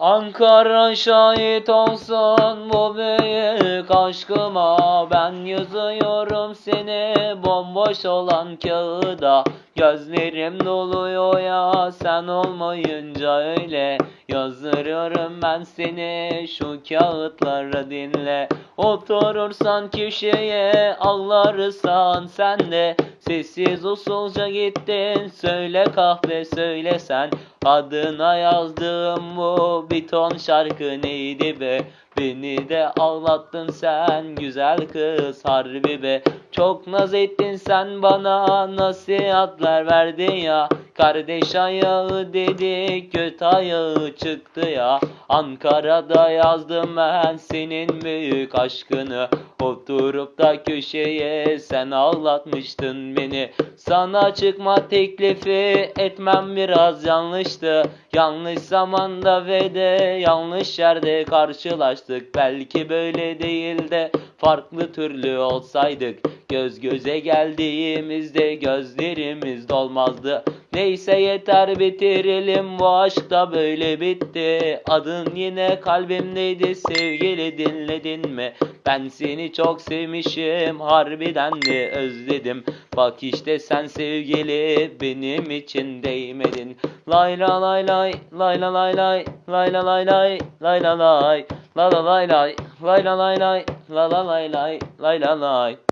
Ankara şahit olsun bu büyük aşkıma. Ben yazıyorum seni bomboş olan kağıda. Gözlerim doluyor ya sen olmayınca öyle. Yazdırıyorum ben seni şu kağıtlara dinle. Oturursan köşeye ağlarsan sen de Sessiz usulca gittin. Söyle kahve söyle sen. Adına yazdığım bu bir ton şarkı neydi be? Beni de ağlattın sen güzel kız harbi be. Çok naz ettin sen bana nasihatler verdin ya Kardeş ayağı dedi kötü ayağı çıktı ya. Ankara'da yazdım ben senin büyük aşkını. Oturup da köşeye sen ağlatmıştın beni. Sana çıkma teklifi etmem biraz yanlıştı. Yanlış zamanda ve de yanlış yerde karşılaştık. Belki böyle değil de farklı türlü olsaydık. Göz göze geldiğimizde gözlerimiz dolmazdı Neyse yeter bitirelim bu aşk da böyle bitti Adın yine kalbimdeydi sevgili dinledin mi? Ben seni çok sevmişim harbiden de özledim Bak işte sen sevgili benim için değmedin Lay la lay lay lay la lay lay lay la lay lay lay la lay la la lay lay lay la lay lay la la lay lay lay la lay